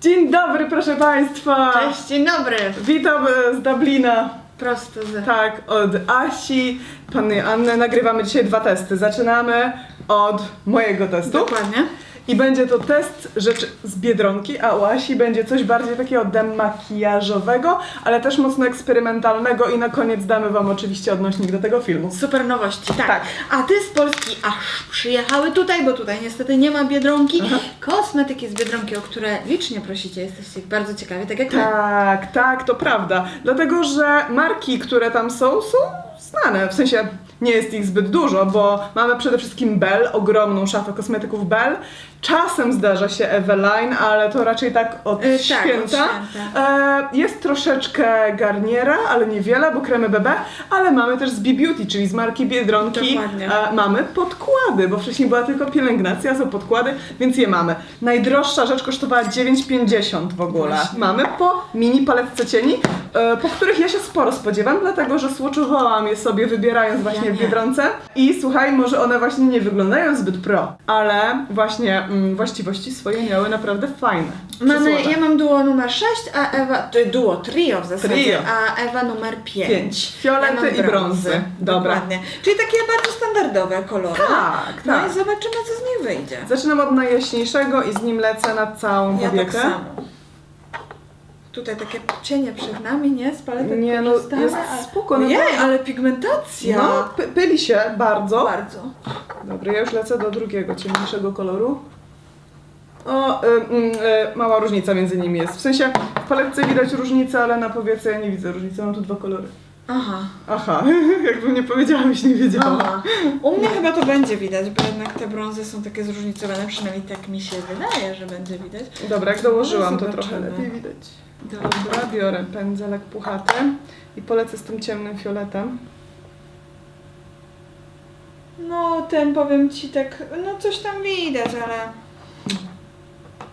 Dzień dobry, proszę Państwa! Cześć, dzień dobry. Witam e, z Dublina. Prosto z... Tak, od Asi, Panny Anny. Nagrywamy dzisiaj dwa testy. Zaczynamy od mojego testu. Dokładnie. I będzie to test rzeczy z Biedronki, a u Asi będzie coś bardziej takiego demakijażowego, ale też mocno eksperymentalnego i na koniec damy Wam oczywiście odnośnik do tego filmu. Super nowości, tak. Tak. A ty z Polski aż przyjechały tutaj, bo tutaj niestety nie ma Biedronki. Kosmetyki z Biedronki, o które licznie prosicie, jesteście ich bardzo ciekawi, tak jak my. Tak, tak, to prawda. Dlatego, że marki, które tam są, są znane. W sensie nie jest ich zbyt dużo, bo mamy przede wszystkim Bell, ogromną szafę kosmetyków Bell. Czasem zdarza się Eveline, ale to raczej tak od Y, tak, od święta. święta. E, jest troszeczkę Garniera, ale niewiele, bo kremy BB, ale mamy też z B-Beauty, czyli z marki Biedronki. E, mamy podkłady, bo wcześniej była tylko pielęgnacja, są podkłady, więc je mamy. Najdroższa rzecz kosztowała 9,50 w ogóle. Właśnie. Mamy po mini paletce cieni, e, po których ja się sporo spodziewam, dlatego że słuczowałam je sobie wybierając właśnie Ja w. Biedronce. I słuchaj, może one właśnie nie wyglądają zbyt pro, ale właśnie mm, właściwości swoje miały naprawdę fajne. Mamy, ja mam duo numer 6, a Ewa, to duo, trio w zasadzie, Trio. a Ewa numer 5. Pięć. Fiolety i brązy. Dobra. Dokładnie. Czyli takie bardzo standardowe kolory. Tak, No tak. i zobaczymy, co z nich wyjdzie. Zaczynam od najjaśniejszego i z nim lecę na całą Ja tak powiekę. samo. Tutaj takie cienie przed nami, nie? Z paletek Nie, no, jest spoko, no ale pigmentacja! No, py- pyli się bardzo. Bardzo. Dobra, ja już lecę do drugiego, ciemniejszego koloru. O, y, y, y, mała różnica między nimi jest. W sensie w paletce widać różnicę, ale na powiece ja nie widzę różnicy. Mam tu dwa kolory. Aha. Aha, jakbym nie powiedziała, byś nie wiedziała. Aha. U mnie chyba to będzie widać, bo jednak te brązy są takie zróżnicowane, przynajmniej tak mi się wydaje, że będzie widać. Dobra, jak dołożyłam, to trochę lepiej widać. Dobra, biorę pędzelek puchaty i polecę z tym ciemnym fioletem. No, ten powiem ci tak, no coś tam widać, ale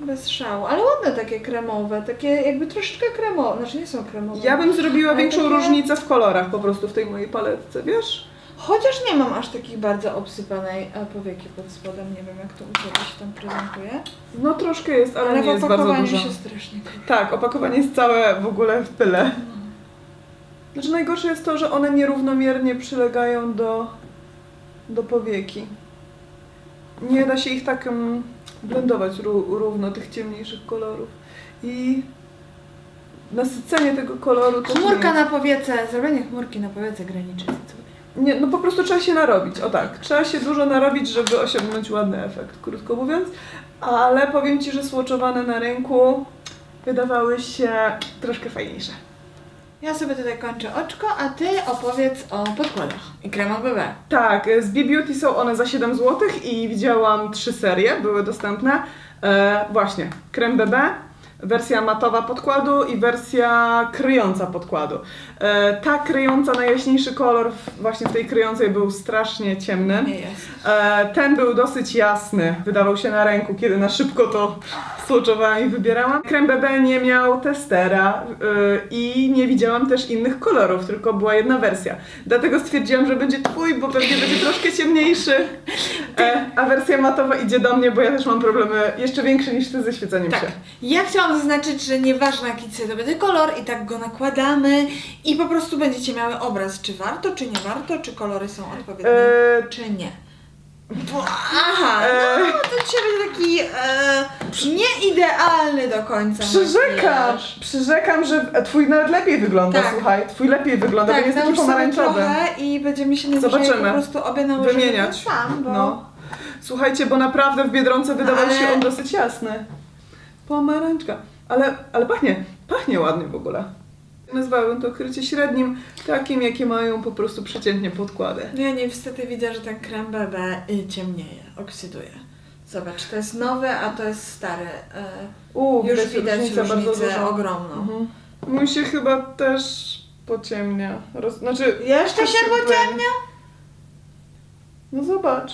bez szału. Ale ładne takie kremowe, takie jakby troszeczkę kremowe, znaczy nie są kremowe. Ja bym zrobiła większą takie- różnicę w kolorach po prostu w tej mojej paletce, wiesz? Chociaż nie mam aż takich bardzo obsypanej e, powieki pod spodem, nie wiem jak to u Ciebie się tam prezentuje. No troszkę jest, ale, Ale nie jest bardzo dużo. się strasznie. Tak, opakowanie jest całe w ogóle w pyle. Znaczy najgorsze jest to, że one nierównomiernie przylegają do, do powieki. Nie da się ich tak um, blendować ró- równo, tych ciemniejszych kolorów. I nasycenie tego koloru Chmurka na powiece, zrobienie chmurki na powiece graniczy nie, no po prostu trzeba się narobić, o tak. Trzeba się dużo narobić, żeby osiągnąć ładny efekt, krótko mówiąc. Ale powiem Ci, że słoczowane na ręku wydawały się troszkę fajniejsze. Ja sobie tutaj kończę oczko, a Ty opowiedz o podkładach i kremach BB. Tak, z B-Beauty są one za 7 zł i widziałam trzy serie, były dostępne. E, właśnie, krem BB, wersja matowa podkładu i wersja kryjąca podkładu. E, ta kryjąca, najjaśniejszy kolor właśnie w tej kryjącej był strasznie ciemny. E, ten był dosyć jasny, wydawał się na ręku, kiedy na szybko to słuczowałam i wybierałam. Krem BB nie miał testera y, i nie widziałam też innych kolorów, tylko była jedna wersja. Dlatego stwierdziłam, że będzie twój, bo pewnie będzie troszkę ciemniejszy. E, a wersja matowa idzie do mnie, bo ja też mam problemy jeszcze większe niż ty ze świeceniem Tak. się. Ja chciałam zaznaczyć, że nieważne jaki to będzie kolor, i tak go nakładamy i po prostu będziecie miały obraz, czy warto, czy nie warto, czy kolory są odpowiednie, E, czy nie. Bo, aha, E. no to dzisiaj będzie taki e, nieidealny do końca. Przyrzekam, przyrzekam, że twój nawet lepiej wygląda, Tak. słuchaj. Twój lepiej wygląda, bo Tak, jest taki sobie pomarańczowy. i będziemy się najwyżej Zobaczymy. po prostu obie nałożymy Wymieniać. sam, bo... No. Słuchajcie, bo naprawdę w Biedronce wydawał ale- się on dosyć jasny. Pomarańczka. Ale, ale pachnie, pachnie ładnie w ogóle. Nazwałabym to krycie średnim, takim jakie mają po prostu przeciętnie podkłady. No ja niestety widzę, że ten krem BB y, ciemnieje, oksyduje. Zobacz, to jest nowy, a to jest stary. E, Uuu, Już widać różnicę bardzo różnicę ogromną. Mhm. Mój się chyba też pociemnia. Roz... Znaczy, Jeszcze się wydaje. pociemnia? No zobacz.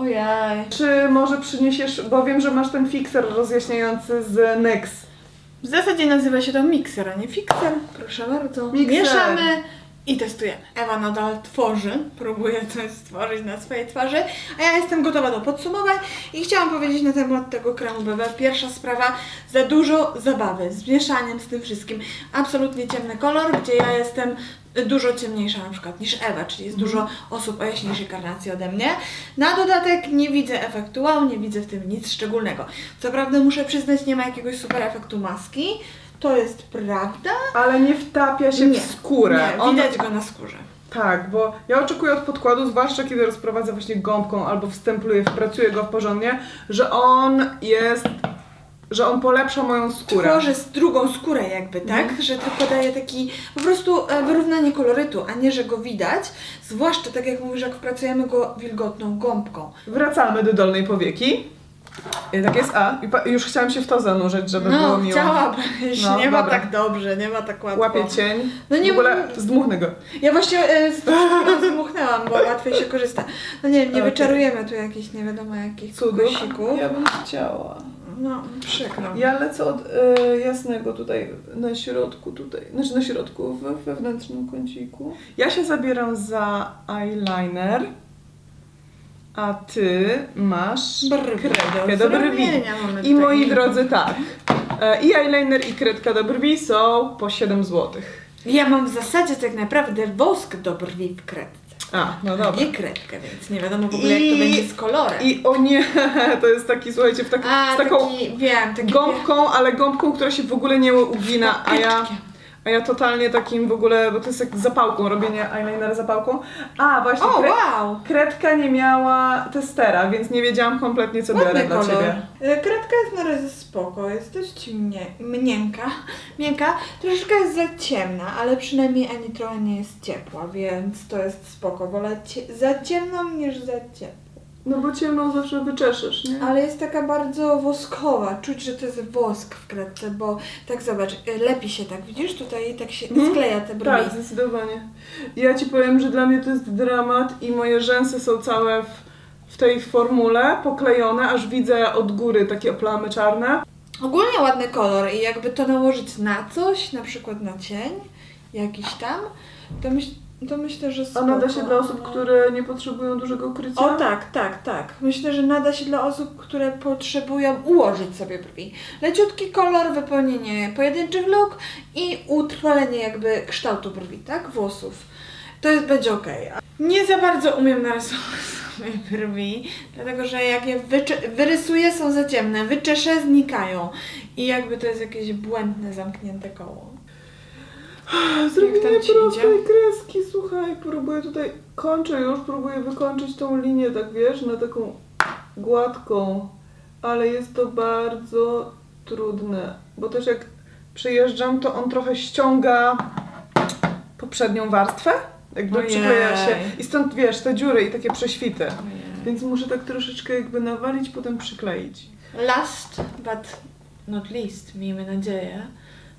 Ojej. Czy może przyniesiesz, bo wiem, że masz ten fixer rozjaśniający z NYX. W zasadzie nazywa się to mikser, a nie fixer. Proszę bardzo. Mikser. Mieszamy i testujemy. Ewa nadal tworzy, próbuje coś stworzyć na swojej twarzy, a ja jestem gotowa do podsumowań i chciałam powiedzieć na temat tego kremu BB. Pierwsza sprawa, za dużo zabawy z mieszaniem z tym wszystkim. Absolutnie ciemny kolor, gdzie ja jestem dużo ciemniejsza na przykład niż Ewa, czyli jest dużo osób o jaśniejszej karnacji ode mnie. Na dodatek nie widzę efektu wow, nie widzę w tym nic szczególnego. Co prawda muszę przyznać, nie ma jakiegoś super efektu maski, to jest prawda, Ale nie wtapia się nie, w skórę. Nie, On- widać go na skórze. Tak, bo ja oczekuję od podkładu, zwłaszcza kiedy rozprowadzę właśnie gąbką albo wstępuję, wpracuję go porządnie, że on jest, że on polepsza moją skórę. Tworzy z drugą skórę jakby, tak? Mhm. Że tylko daje taki po prostu e, wyrównanie kolorytu, a nie, że go widać. Zwłaszcza tak jak mówisz, jak wpracujemy go wilgotną gąbką. Wracamy do dolnej powieki. I tak jest, a i już chciałam się w to zanurzyć, żeby było No, miło. chciałabyś, No, nie ma dobra. tak dobrze, nie ma tak łatwo. Łapię cień. No nie w ogóle zdmuchnę go. Ja właśnie e, z troszeczkę zmuchnęłam, bo łatwiej się korzysta. No nie wiem, nie Okej. wyczarujemy tu jakichś nie wiadomo jakich Cudów. kosików. Ja bym chciała. No, przykro. Ja lecę od e, jasnego tutaj na środku, tutaj, znaczy na środku, w wewnętrznym kąciku. Ja się zabieram za eyeliner, a ty masz Brwi kredkę do brwi. I moi drodzy, tak. E, I eyeliner i kredka do brwi są po 7 zł. Ja mam w zasadzie tak naprawdę wosk do brwi w kredce. A, no dobra. Nie kredkę, więc nie wiadomo w ogóle jak I- to będzie z kolorem. I o nie, to jest taki, słuchajcie, w tak, A, z taką taki, wiem, taki gąbką, ale gąbką, która się w ogóle nie ugina, a ja... A ja totalnie takim w ogóle, bo to jest jak zapałką, robienie eyelinera zapałką. A, właśnie, O, kre- wow! kredka nie miała testera, więc nie wiedziałam kompletnie co biorę Ładny dla kolor. Ciebie. E, Kredka jest na razie spoko, jest dość mnie, miękka, miękka. Troszeczkę jest za ciemna, ale przynajmniej ani trochę nie jest ciepła, więc to jest spoko. Wolę cie- za ciemną niż za ciepłą. No bo ciemną zawsze wyczeszysz, nie? Ale jest taka bardzo woskowa. Czuć, że to jest wosk w kredce, bo tak zobacz, e, lepi się tak, widzisz? Tutaj tak się Mhm. skleja te brwi. Tak, zdecydowanie. Ja Ci powiem, że dla mnie to jest dramat i moje rzęsy są całe w, w tej formule, poklejone, aż widzę od góry takie plamy czarne. Ogólnie ładny kolor i jakby to nałożyć na coś, na przykład na cień, jakiś tam, to, myśl, to myślę, że A spoko. nada się dla osób, które nie potrzebują dużego krycia? O tak, tak, tak. Myślę, że nada się dla osób, które potrzebują ułożyć sobie brwi. Leciutki kolor, wypełnienie pojedynczych luk i utrwalenie jakby kształtu brwi, tak? Włosów. To jest, będzie ok. Nie za bardzo umiem narysować sobie brwi, dlatego że jak je wyrysuję są za ciemne, wyczeszę, znikają. I jakby to jest jakieś błędne, zamknięte koło. Zrobienie ci prostej idzie? kreski, słuchaj, próbuję tutaj, kończę już, próbuję wykończyć tą linię, tak wiesz, na taką gładką, ale jest to bardzo trudne, bo też jak przejeżdżam, to on trochę ściąga poprzednią warstwę, jakby Ojej. przykleja się i stąd wiesz, te dziury i takie prześwity, więc muszę tak troszeczkę jakby nawalić, potem przykleić. Last but not least, miejmy nadzieję,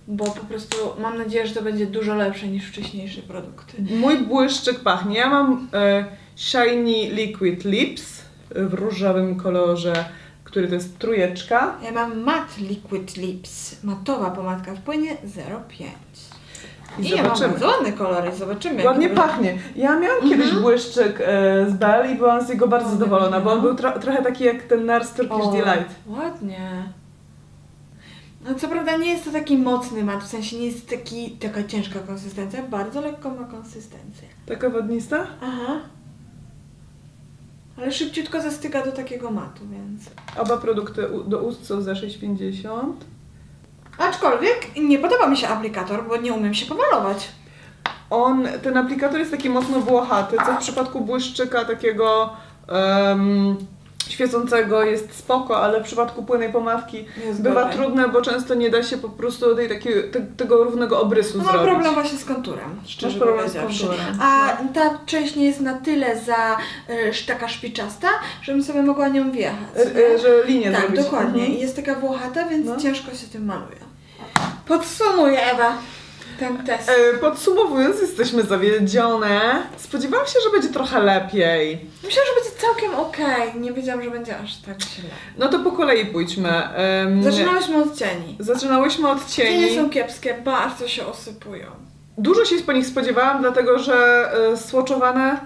bo po prostu mam nadzieję, że to będzie dużo lepsze niż wcześniejsze produkty. Mój błyszczyk pachnie. Ja mam e, Shiny Liquid Lips w różowym kolorze, który to jest trójeczka. Ja mam Matte Liquid Lips, matowa pomadka w płynie 0,5. I, I ja mam zobaczymy. ładny kolor i zobaczymy. Ładnie jaki pachnie. Ja miałam kiedyś błyszczyk e, z Bell i byłam z niego bardzo Mhm. Zadowolona, bo on no. był tro, trochę taki jak ten Nars Turkish O, Delight. Ładnie. No co prawda nie jest to taki mocny mat, w sensie nie jest taki, taka ciężka konsystencja, bardzo lekko ma konsystencję. Taka wodnista? Aha. Ale szybciutko zastyga do takiego matu, więc... Oba produkty u, do ust są za 6,50. Aczkolwiek nie podoba mi się aplikator, bo nie umiem się pomalować. On, ten aplikator jest taki mocno włochaty, co w przypadku błyszczyka takiego em, świecącego jest spoko, ale w przypadku płynnej pomadki Jest bywa gorzej. trudne, bo często nie da się po prostu tej, takiej, te, tego równego obrysu No mam zrobić. problem właśnie z konturem, szczerze problem z powiedziawszy. konturem. A ta część nie jest na tyle za y, taka szpiczasta, żebym sobie mogła nią wjechać. Nie? e, że linię tak, zrobić. dokładnie. Mhm. I jest taka włochata, więc No. ciężko się tym maluje. Podsumuję Ewa ten test. E, Podsumowując, jesteśmy zawiedzione. Spodziewałam się, że będzie trochę lepiej. Myślałam, że będzie całkiem okej. Nie wiedziałam, że będzie aż tak źle. No to po kolei pójdźmy. Em, Zaczynałyśmy od cieni. Zaczynałyśmy od Cienie cieni. są kiepskie, bardzo się osypują. Dużo się po nich spodziewałam, dlatego że y, słoczowane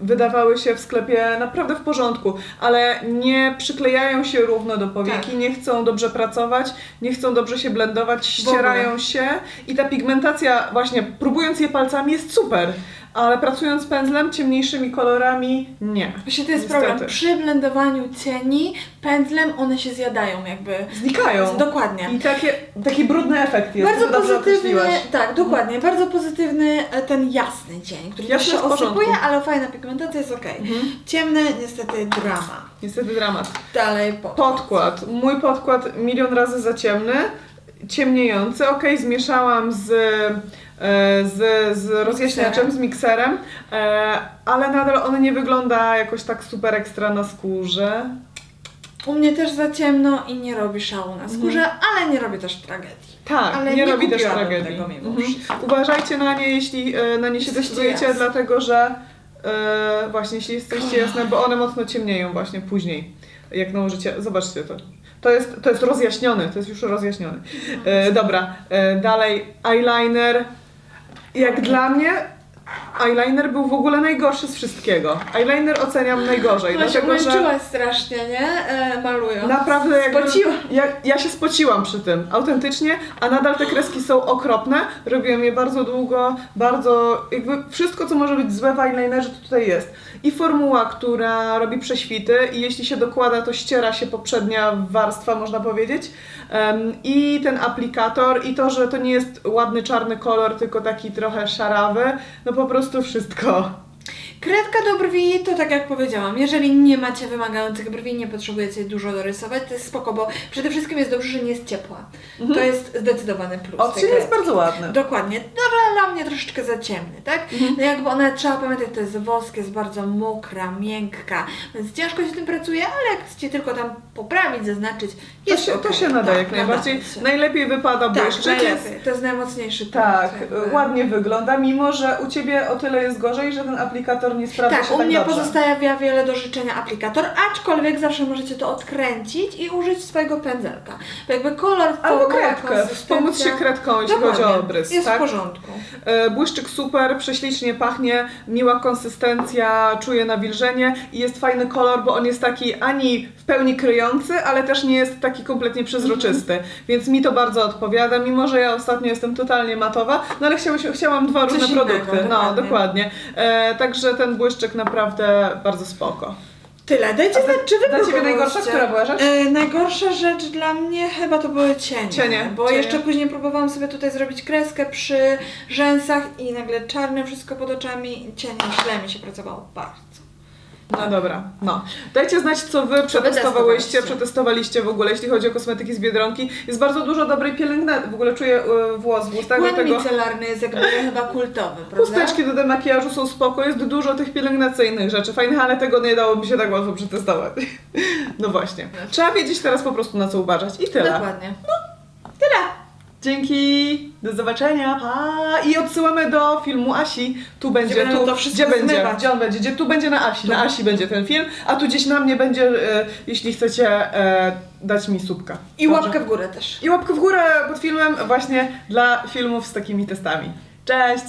wydawały się w sklepie naprawdę w porządku, ale nie przyklejają się równo do powieki, Tak. nie chcą dobrze pracować, nie chcą dobrze się blendować, ścierają się i ta pigmentacja właśnie próbując je palcami jest super, ale pracując pędzlem ciemniejszymi kolorami nie. Właśnie to jest Niestety. problem. Przy blendowaniu cieni pędzlem one się zjadają jakby. Znikają. Dokładnie. I takie, taki brudny efekt jest. Bardzo pozytywny, tak, dokładnie, bardzo pozytywny e, ten jasny cień, który Jasny się osypuje, ale fajna pigmentacja jest ok. Mhm. Ciemny niestety drama. Niestety dramat. Dalej po. Podkład. Mój podkład milion razy za ciemny, ciemniejący. Ok, zmieszałam z, z, z rozjaśniaczem, z mikserem, e, ale nadal on nie wygląda jakoś tak super ekstra na skórze. U mnie też za ciemno i nie robi szału na skórze, Mhm. ale nie robi też tragedii. Tak, Ale nie, nie robi też tragedii. tego Mhm. Uważajcie na nie, jeśli e, na nie się jasne. dlatego że e, właśnie jeśli jesteście jasne, bo one mocno ciemnieją właśnie później, jak nałożycie. Zobaczcie to. To jest, to jest rozjaśniony, to jest już rozjaśniony. E, dobra, e, dalej eyeliner. Jak dla mnie eyeliner był w ogóle najgorszy z wszystkiego. Eyeliner oceniam najgorzej, się dlatego że... męczyłaś strasznie, nie? E, malując. Naprawdę jakby, ja, ja się spociłam przy tym, autentycznie, a nadal te kreski są okropne. Robiłam je bardzo długo, bardzo jakby wszystko co może być złe w eyelinerze to tutaj jest. I formuła, która robi prześwity i jeśli się dokłada to ściera się poprzednia warstwa można powiedzieć. Em, I ten aplikator i to, że to nie jest ładny czarny kolor, tylko taki trochę szarawy, no po prostu wszystko. Kredka do brwi to tak jak powiedziałam, jeżeli nie macie wymagających brwi, nie potrzebujecie dużo dorysować, to jest spoko, bo przede wszystkim jest dobrze, że nie jest ciepła. To jest zdecydowany plus. Odcień jest bardzo ładny. Dokładnie, no dla mnie troszeczkę za ciemny, tak? No jakby ona, trzeba pamiętać, to jest wosk, jest bardzo mokra, miękka, więc ciężko się tym pracuje, ale jak chcecie tylko tam poprawić, zaznaczyć, To jest się, to okej. się nada Tak, jak najbardziej. nadaje się. Najlepiej wypada Tak, błyszczyk. jest-. To jest najmocniejszy punkt. Tak, ładnie wygląda, mimo że u Ciebie o tyle jest gorzej, że ten aplikator nie sprawdza Tak, się u tak mnie dobrze. pozostawia wiele do życzenia aplikator, aczkolwiek zawsze możecie to odkręcić i użyć swojego pędzelka. Bo jakby kolor, Albo kredkę, wspomóc się kredką, jeśli Dokładnie, chodzi o obrys. Jest tak? w porządku. E, Błyszczyk super, prześlicznie pachnie, miła konsystencja, czuje nawilżenie i jest fajny kolor, bo on jest taki ani w pełni kryjący, ale też nie jest taki kompletnie przezroczysty. Mhm. Więc mi to bardzo odpowiada, mimo że ja ostatnio jestem totalnie matowa, no ale chciałam, chciałam dwa Coś różne innego, produkty. No, dokładnie. dokładnie. E, także ten błyszczyk naprawdę bardzo spoko. Tyle, dajcie znać, czy wy dla Ciebie najgorsza, która była rzecz? E, najgorsza rzecz dla mnie chyba to były cienie. Cienie, Bo cienie. jeszcze później próbowałam sobie tutaj zrobić kreskę przy rzęsach i nagle czarne wszystko pod oczami. Cienie źle mi się pracowało bardzo. No dobra, no. Dajcie znać, co wy przetestowałyście, testowaliście. przetestowaliście w ogóle, jeśli chodzi o kosmetyki z Biedronki. Jest bardzo dużo dobrej pielęgnacji. W ogóle czuję y, włos w ustach, Błęd dlatego micelarny jest jakby chyba kultowy, prawda? chusteczki do demakijażu są spoko, jest dużo tych pielęgnacyjnych rzeczy fajnych, ale tego nie dałoby się tak łatwo przetestować. No właśnie. Trzeba wiedzieć teraz po prostu na co uważać i tyle. Dokładnie. Dzięki, do zobaczenia, pa! I odsyłamy do filmu Asi. Tu będzie, Gdzie będą tu, to wszystko gdzie będzie, zmywać. gdzie on będzie, gdzie tu będzie na Asi, na Asi będzie ten film, a tu gdzieś na mnie będzie, e, jeśli chcecie e, dać mi słupka. I Dobrze? łapkę w górę też. I łapkę w górę pod filmem właśnie dla filmów z takimi testami. Cześć!